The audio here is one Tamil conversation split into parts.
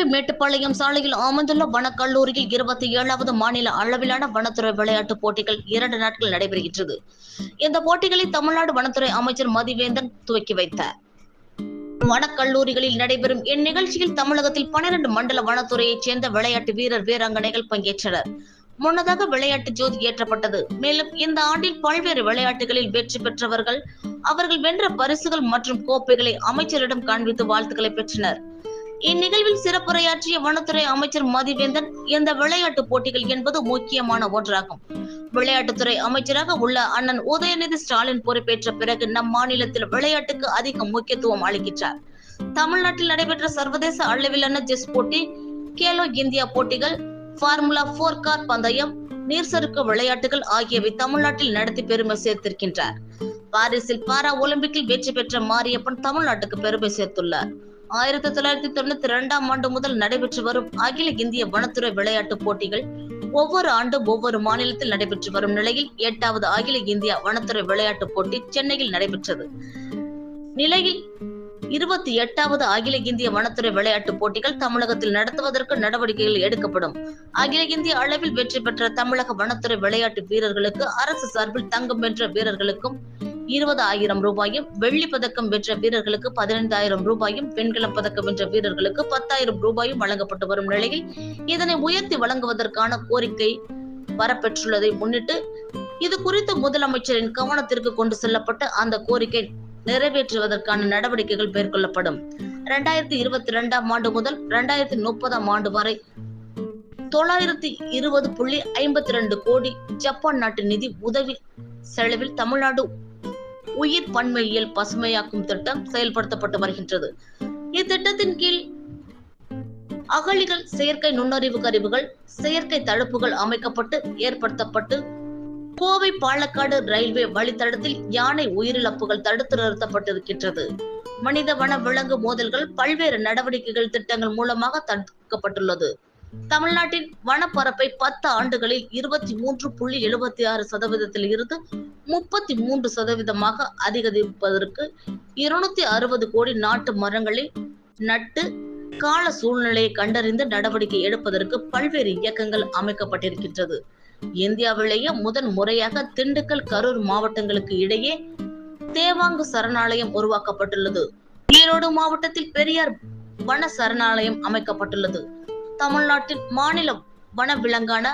கோவை மேட்டுப்பாளையம் சாலையில் அமைந்துள்ள வனக்கல்லூரியில் இருபத்தி ஏழாவது மாநில அளவிலான வனத்துறை விளையாட்டுப் போட்டிகள் இரண்டு நாட்கள் நடைபெறுகின்றது. இந்த போட்டிகளை தமிழ்நாடு வனத்துறை அமைச்சர் மதிவேந்தன் துவக்கி வைத்தார். வனக்கல்லூரிகளில் நடைபெறும் இந்நிகழ்ச்சியில் தமிழகத்தில் பனிரெண்டு மண்டல வனத்துறையைச் சேர்ந்த விளையாட்டு வீரர் வீராங்கனைகள் பங்கேற்றனர். முன்னதாக விளையாட்டு ஜோதி ஏற்றப்பட்டது மேலும் இந்த ஆண்டில் பல்வேறு விளையாட்டுகளில் வெற்றி பெற்றவர்கள் அவர்கள் வென்ற பரிசுகள் மற்றும் கோப்பைகளை அமைச்சரிடம் காண்பித்து வாழ்த்துக்களை பெற்றனர். இந்நிகழ்வில் சிறப்புரையாற்றிய வனத்துறை அமைச்சர் மதிவேந்தன் இந்த விளையாட்டு போட்டிகள் என்பது முக்கியமான ஒன்றாகும். விளையாட்டுத்துறை அமைச்சராக உள்ள அண்ணன் உதயநிதி ஸ்டாலின் பொறுப்பேற்ற பிறகு நம் மாநிலத்தில் விளையாட்டுக்கு அதிக முக்கியத்துவம் அளிக்கின்றார். தமிழ்நாட்டில் நடைபெற்ற சர்வதேச அளவிலான செஸ் போட்டி கேலோ இந்தியா போட்டிகள் ஃபார்முலா போர் கார் பந்தயம் நீர்சறுக்கு விளையாட்டுகள் ஆகியவை தமிழ்நாட்டில் நடத்தி பெருமை சேர்த்திருக்கின்றார். பாரிஸில் பாரா ஒலிம்பிக்கில் வெற்றி பெற்ற மாரியப்பன் தமிழ்நாட்டுக்கு பெருமை சேர்த்துள்ளார். ஆயிரத்தி தொள்ளாயிரத்தி தொண்ணூத்தி இரண்டாம் ஆண்டு முதல் நடைபெற்று வரும் அகில இந்திய வனத்துறை விளையாட்டுப் போட்டிகள் ஒவ்வொரு ஆண்டும் ஒவ்வொரு மாநிலத்தில் நடைபெற்று வரும் நிலையில் எட்டாவது அகில இந்திய வனத்துறை விளையாட்டுப் போட்டி சென்னையில் நடைபெற்றது. நிலையில் இருபத்தி எட்டாவது அகில இந்திய வனத்துறை விளையாட்டுப் போட்டிகள் தமிழகத்தில் நடத்துவதற்கு நடவடிக்கைகள் எடுக்கப்படும். அகில இந்திய அளவில் வெற்றி பெற்ற தமிழக வனத்துறை விளையாட்டு வீரர்களுக்கு அரசு சார்பில் தங்கம் வென்ற வீரர்களுக்கும் இருபது ஆயிரம் ரூபாயும் வெள்ளி பதக்கம் வென்ற வீரர்களுக்கு பதினைந்தாயிரம் ரூபாயும் வெண்கலம் பதக்கம் வென்ற வீரர்களுக்கு பத்தாயிரம் ரூபாயும் வழங்கப்பட்டு வரும் நிலையில் இதனை உயர்த்தி வழங்குவதற்கான கோரிக்கை வரப்பெற்றுள்ளதை முன்னிட்டு இது குறித்து முதலமைச்சரின் கவனத்திற்கு கொண்டு செல்லப்பட்டு அந்த கோரிக்கை நிறைவேற்றுவதற்கான நடவடிக்கைகள் மேற்கொள்ளப்படும். இரண்டாயிரத்தி இருபத்தி இரண்டாம் ஆண்டு முதல் இரண்டாயிரத்தி முப்பதாம் ஆண்டு வரை தொள்ளாயிரத்தி இருபது புள்ளி ஐம்பத்தி ரெண்டு கோடி ஜப்பான் நாட்டு நிதி உதவி செலவில் தமிழ்நாடு உயிர் பன்மையியல் பசுமையாக்கும் திட்டம் செயல்படுத்தப்பட்டு வருகின்றது. இத்திட்டத்தின் கீழ் அகழிகள் செயற்கை நுண்ணறிவு கருவிகள் செயற்கை தடுப்புகள் அமைக்கப்பட்டு ஏற்படுத்தப்பட்டு கோவை பாலக்காடு ரயில்வே வழித்தடத்தில் யானை உயிரிழப்புகள் தடுத்து நிறுத்தப்பட்டிருக்கின்றது. மனித வன விலங்கு மோதல்கள் பல்வேறு நடவடிக்கைகள் திட்டங்கள் மூலமாக தடுக்கப்பட்டுள்ளது. தமிழ்நாட்டின் வனப்பரப்பை பத்து ஆண்டுகளில் இருபத்தி மூன்று புள்ளி எழுபத்தி ஆறு சதவீதத்தில் இருந்து முப்பத்தி மூன்று சதவீதமாக அதிகரிப்பதற்கு இருநூத்தி அறுபது கோடி நாட்டு மரங்களை நட்டு கால சூழ்நிலையை கண்டறிந்து நடவடிக்கை எடுப்பதற்கு பல்வேறு இயக்கங்கள் அமைக்கப்பட்டிருக்கின்றது. இந்தியாவிலேயே முதன் முறையாக திண்டுக்கல் கரூர் மாவட்டங்களுக்கு இடையே தேவாங்கு சரணாலயம் உருவாக்கப்பட்டுள்ளது. ஈரோடு மாவட்டத்தில் பெரியார் வன சரணாலயம் அமைக்கப்பட்டுள்ளது. தமிழ்நாட்டின் மாநில வன விலங்கான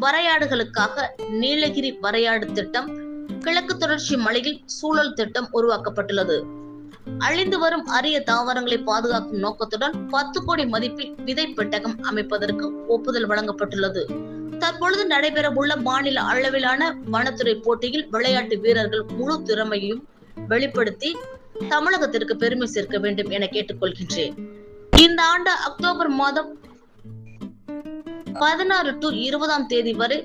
வரையாடுகளுக்காக நீலகிரி வரையாடு திட்டம் கிழக்கு தொடர்ச்சி மலையில் சூழல் திட்டம் உருவாக்கப்பட்டுள்ளது. அழிந்து வரும் அரிய தாவரங்களை பாதுகாக்கும் நோக்கத்துடன் பத்து கோடி மதிப்பில் விதை பெட்டகம் அமைப்பதற்கு ஒப்புதல் வழங்கப்பட்டுள்ளது. தற்பொழுது நடைபெற உள்ள மாநில அளவிலான வனத்துறை போட்டியில் விளையாட்டு வீரர்கள் முழு திறமையையும் வெளிப்படுத்தி தமிழகத்திற்கு பெருமை சேர்க்க வேண்டும் என கேட்டுக்கொள்கின்றேன். இந்த ஆண்டு அக்டோபர் மாதம் பதினாறு டு இருபதாம் தேதி வரை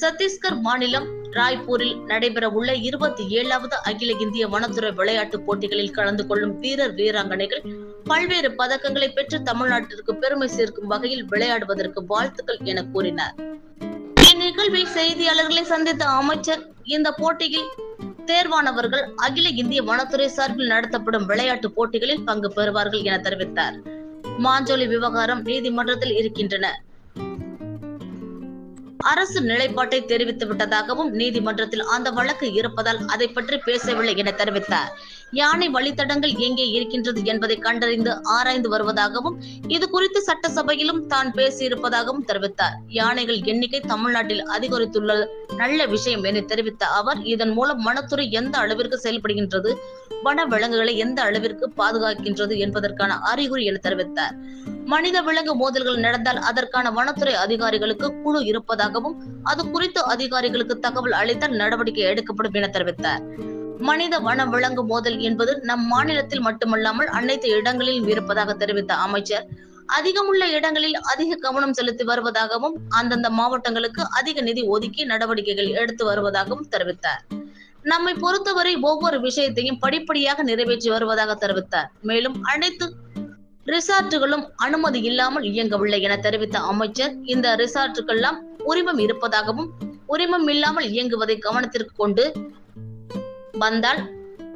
சத்தீஸ்கர் மாநிலம் ராய்ப்பூரில் நடைபெற உள்ள இருபத்தி ஏழாவது அகில இந்திய வனத்துறை விளையாட்டு போட்டிகளில் கலந்து கொள்ளும் வீரர் வீராங்கனைகள் பல்வேறு பதக்கங்களை பெற்று தமிழ்நாட்டிற்கு பெருமை சேர்க்கும் வகையில் விளையாடுவதற்கு வாழ்த்துக்கள் என கூறினார். இந்நிகழ்வில் செய்தியாளர்களை சந்தித்த அமைச்சர் இந்த போட்டியில் தேர்வானவர்கள் அகில இந்திய வனத்துறை சார்பில் நடத்தப்படும் விளையாட்டு போட்டிகளில் பங்கு பெறுவார்கள் என தெரிவித்தார். மாஞ்சோலி விவகாரம் நீதிமன்றத்தில் இருக்கின்றன. அரசு நிலைப்பாட்டை தெரிவித்து விட்டதாகவும் நீதிமன்றத்தில் அந்த வழக்கு இருப்பதால் அதை பற்றி பேசவில்லை என தெரிவித்தார். யானை வழித்தடங்கள் எங்கே இருக்கின்றது என்பதை கண்டறிந்து ஆராய்ந்து வருவதாகவும் இது குறித்து சட்டசபையிலும் தான் பேசியிருப்பதாகவும் தெரிவித்தார். யானைகள் எண்ணிக்கை தமிழ்நாட்டில் அதிகரித்துள்ள நல்ல விஷயம் என தெரிவித்த அவர் இதன் மூலம் வனத்துறை எந்த அளவிற்கு செயல்படுகின்றது வன விலங்குகளை எந்த அளவிற்கு பாதுகாக்கின்றது என்பதற்கான அறிகுறி என தெரிவித்தார். மனித விலங்கு மோதல்கள் நடந்தால் அதற்கான வனத்துறை அதிகாரிகளுக்கு குழு இருப்பதாகவும் அது குறித்து அதிகாரிகளுக்கு தகவல் அளித்தால் நடவடிக்கை எடுக்கப்படும் என தெரிவித்தார். மனித வன விலங்கு மோதல் என்பது நம் மாநிலத்தில் மட்டுமல்லாமல் அனைத்து இடங்களிலும் இருப்பதாக தெரிவித்த அமைச்சர். அதிகமுள்ள இடங்களில் அதிக கவனம் செலுத்தி வருவதாகவும் அந்தந்த மாவட்டங்களுக்கு அதிக நிதி ஒதுக்கி நடவடிக்கைகள் எடுத்து வருவதாகவும் தெரிவித்தார். நம்மை பொறுத்தவரை ஒவ்வொரு விஷயத்தையும் படிப்படியாக நிறைவேற்றி வருவதாக தெரிவித்தார். மேலும் அனைத்து ரிசார்ட்டுகளும் அனுமதி இல்லாமல் இயங்கவில்லை என தெரிவித்த அமைச்சர் இந்த ரிசார்ட்டுக்கெல்லாம் உரிமம் இருப்பதாகவும் உரிமம் இல்லாமல் இயங்குவதை கவனத்திற்கு கொண்டு வந்தால்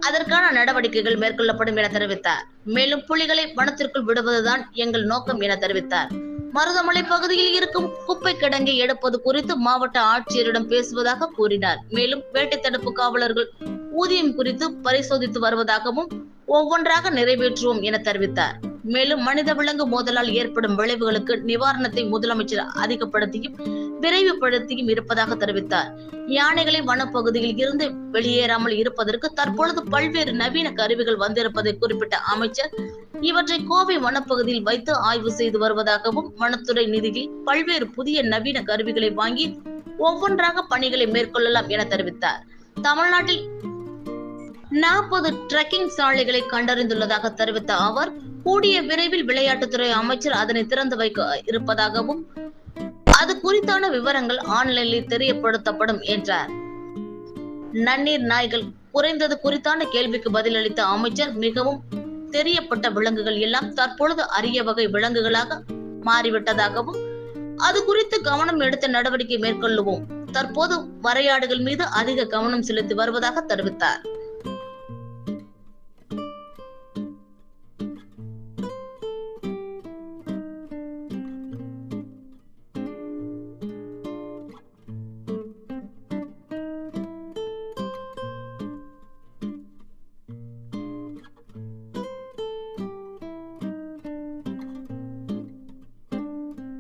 அதற்கான நடவடிக்கைகள் மேற்கொள்ளப்படும் என தெரிவித்தார். மேலும் புலிகளை வனத்திற்குள் விடுவதுதான் எங்கள் நோக்கம் என தெரிவித்தார். மருதமலை பகுதியில் இருக்கும் குப்பை கிடங்கை எடுப்பது குறித்து மாவட்ட ஆட்சியரிடம் பேசுவதாக கூறினார். மேலும் வேட்டை தடுப்பு காவலர்கள் ஊதியம் குறித்து பரிசோதித்து வருவதாகவும் ஒவ்வொன்றாக நிறைவேற்றுவோம் என தெரிவித்தார். மேலும் மனித விலங்கு மோதலால் ஏற்படும் விளைவுகளுக்கு நிவாரணத்தை முதலமைச்சர் அதிகப்படுத்தியும் விரைவுபடுத்தியும் இருப்பதாக தெரிவித்தார். யானைகளை வனப்பகுதியில் இருந்து வெளியேறாமல் இருப்பதற்கு தற்பொழுது பல்வேறு நவீன கருவிகள் வந்திருப்பதை குறிப்பிட்ட அமைச்சர் இவற்றை கோவை வனப்பகுதியில் வைத்து ஆய்வு செய்து வருவதாகவும் வனத்துறை நிதியில் பல்வேறு புதிய நவீன கருவிகளை வாங்கி ஒவ்வொன்றாக பணிகளை மேற்கொள்ளலாம் என தெரிவித்தார். தமிழ்நாட்டில் நாற்பது ட்ரெக்கிங் சாலைகளை கண்டறிந்துள்ளதாக தெரிவித்த அவர் கூடிய விரைவில் விளையாட்டுத்துறை அமைச்சர் அதனை திறந்து வைக்க இருப்பதாகவும் அது குறித்தான விவரங்கள் ஆன்லைனில் தெரியப்படுத்தப்படும் என்றார். நன்னீர் நாய்கள் குறைந்தது குறித்தான கேள்விக்கு பதிலளித்த அமைச்சர் மிகவும் தெரியப்பட்ட விலங்குகள் எல்லாம் தற்பொழுது அரிய வகை விலங்குகளாக மாறிவிட்டதாகவும் அது குறித்து கவனம் எடுத்த நடவடிக்கை மேற்கொள்ளுவோம். தற்போது வரையாடுகள் மீது அதிக கவனம் செலுத்தி வருவதாக தெரிவித்தார்.